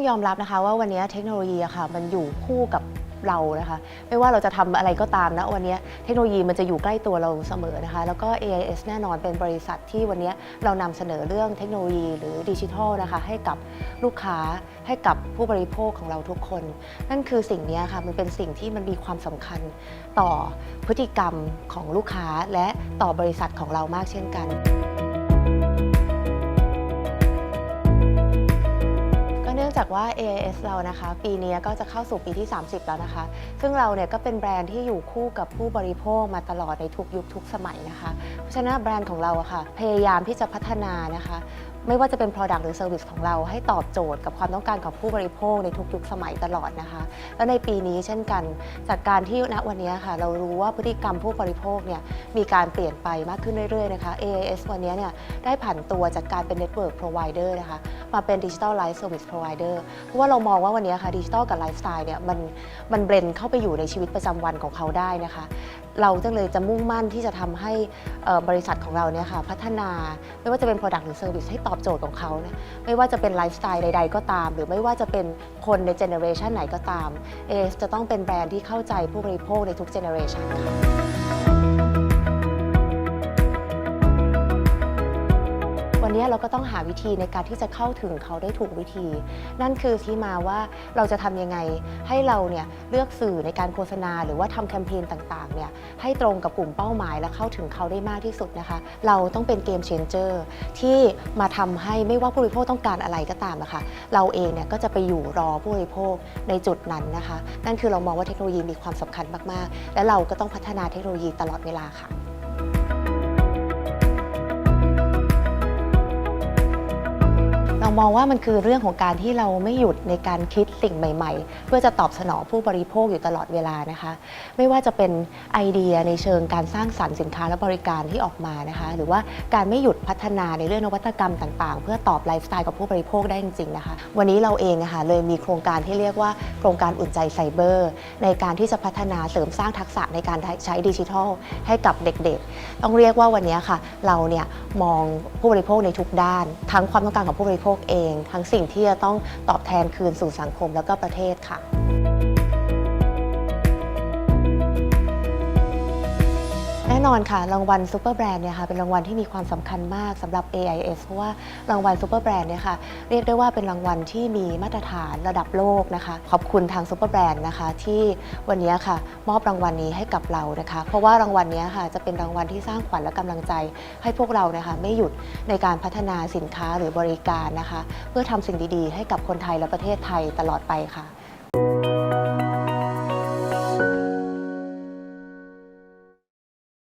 ต้องยอมรับนะคะว่าวันนี้เทคโนโลยีอะค่ะมันอยู่คู่กับเรานะคะ ไม่ว่าเราจะทำอะไรก็ตามนะวันนี้เทคโนโลยีมันจะอยู่ใกล้ตัวเราเสมอนะคะ แล้วก็ AIS แน่นอนเป็นบริษัทที่วันนี้เรานำเสนอเรื่องเทคโนโลยีหรือดิจิทัลนะคะให้กับลูกค้าให้กับผู้บริโภคของเราทุกคน นั่นคือสิ่งนี้ค่ะมันเป็นสิ่งที่มันมีความสำคัญต่อพฤติกรรมของลูกค้าและต่อบริษัทของเรามากเช่นกัน องจากว่า AIS เรานะคะ ปีนี้ก็จะเข้าสู่ปีที่ 30 แล้วนะคะ ซึ่งเราเนี่ยก็เป็นแบรนด์ที่อยู่คู่กับผู้บริโภคมาตลอดในทุกยุคทุกสมัยนะคะ เพราะฉะนั้นแบรนด์ของเราอะค่ะพยายามที่จะพัฒนานะคะ ไม่ว่าจะเป็น Product หรือ Service ของเราให้ตอบโจทย์กับความต้องการของผู้บริโภคในทุกยุคสมัยตลอดนะคะ และในปีนี้เช่นกัน จากการที่ณวันนี้ค่ะ เรารู้ว่าพฤติกรรมผู้บริโภคเนี่ยมีการเปลี่ยนไปมากขึ้นเรื่อยๆนะคะ AIS วันนี้เนี่ยได้ผันตัวจากการเป็น Network Provider นะคะมาเป็น Digital Life Service Provider เพราะว่าเรามองว่าวันนี้ค่ะดิจิทัลกับไลฟ์สไตล์เนี่ยมันมันเบรนเข้าไปอยู่ในชีวิตประจำวันของเขาได้นะคะ เราจึงเลยจะมุ่งมั่นที่จะทำให้บริษัทของเราเนี่ยค่ะพัฒนาไม่ว่าจะเป็น Product หรือ Service ให้ตอบโจทย์ของเขาเนี่ยไม่ว่าจะเป็นไลฟ์สไตล์ใด ๆ ก็ตาม หรือไม่ว่าจะเป็นคนในเจเนอเรชันไหนก็ตาม AS จะต้องเป็นแบรนด์ที่เข้าใจผู้บริโภคในทุกเจเนอเรชันค่ะ วันนี้เราก็ต้องหาวิธีในการที่จะเข้าถึงเขาได้ถูกวิธี นั่นคือที่มาว่าเราจะทำยังไงให้เราเนี่ยเลือกสื่อในการโฆษณา หรือว่าทำแคมเปญต่างๆเนี่ยให้ตรงกับกลุ่มเป้าหมายและเข้าถึงเขาได้มากที่สุดนะคะ เราต้องเป็นเกมเชนเจอร์ที่มาทำให้ไม่ว่าผู้บริโภคต้องการอะไรก็ตามนะคะเราเองเนี่ยก็จะไปอยู่รอผู้บริโภคในจุดนั้นนะคะ นั่นคือเรามองว่าเทคโนโลยีมีความสำคัญมากๆ และเราก็ต้องพัฒนาเทคโนโลยีตลอดเวลาค่ะ มองว่ามันคือเรื่องของการที่เราไม่หยุดในการคิดสิ่งใหม่ ๆ เพื่อจะตอบสนองผู้บริโภคอยู่ตลอดเวลานะคะ ไม่ว่าจะเป็นไอเดียในเชิงการสร้างสรรค์สินค้าและบริการที่ออกมานะคะ หรือว่าการไม่หยุดพัฒนาในเรื่องนวัตกรรมต่างๆ เพื่อตอบไลฟ์สไตล์กับผู้บริโภคได้จริงๆนะคะวันนี้เราเองนะคะเลยมีโครงการที่เรียกว่าโครงการอุ่นใจไซเบอร์ ในการที่จะพัฒนาเสริมสร้างทักษะในการใช้ดิจิทัล ให้กับเด็กๆ ต้องเรียกว่าวันนี้ค่ะ เราเนี่ยมองผู้บริโภคในทุกด้าน ทั้งความต้องการของผู้บริโภคเอง ทั้งสิ่งที่จะต้องตอบแทนคืนสู่สังคมแล้วก็ประเทศค่ะ น่นอนค่ะ รางวัลซูเปอร์แบรนด์เนี่ยค่ะเป็นรางวัลที่มีความสำคัญมากสำหรับ AIS เพราะว่ารางวัลซูเปอร์แบรนด์เนี่ยค่ะเรียกได้ว่าเป็นรางวัลที่มีมาตรฐานระดับโลกนะคะ ขอบคุณทางซูเปอร์แบรนด์นะคะ ที่วันนี้ค่ะ มอบรางวัลนี้ให้กับเรานะคะ เพราะว่ารางวัลนี้ค่ะจะเป็นรางวัลที่สร้างขวัญและกำลังใจ ให้พวกเรานะคะไม่หยุดในการพัฒนาสินค้าหรือบริการนะคะ เพื่อทำสิ่งดีๆ ให้กับคนไทยและประเทศไทยตลอดไปค่ะ